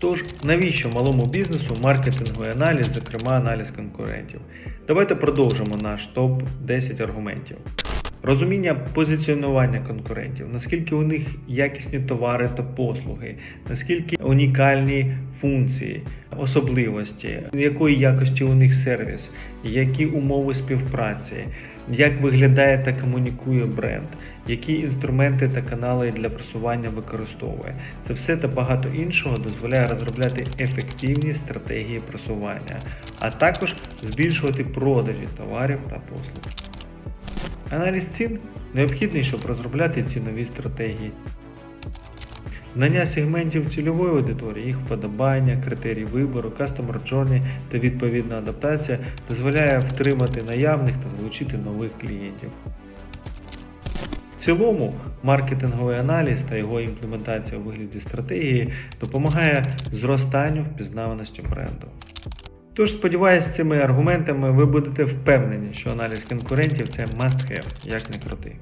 Тож, навіщо малому бізнесу маркетинговий аналіз, зокрема аналіз конкурентів? Давайте продовжимо наш топ 10 аргументів. Розуміння позиціонування конкурентів, наскільки у них якісні товари та послуги, наскільки унікальні функції, особливості, якої якості у них сервіс, які умови співпраці, як виглядає та комунікує бренд, які інструменти та канали для просування використовує. Це все та багато іншого дозволяє розробляти ефективні стратегії просування, а також збільшувати продажі товарів та послуг. Аналіз цін необхідний, щоб розробляти цінові стратегії. Знання сегментів цільової аудиторії, їх вподобання, критерії вибору, customer journey та відповідна адаптація дозволяє втримати наявних та залучити нових клієнтів. В цілому, маркетинговий аналіз та його імплементація у вигляді стратегії допомагає зростанню впізнаваності бренду. Тож, сподіваюся, з цими аргументами ви будете впевнені, що аналіз конкурентів це must have, як не крути.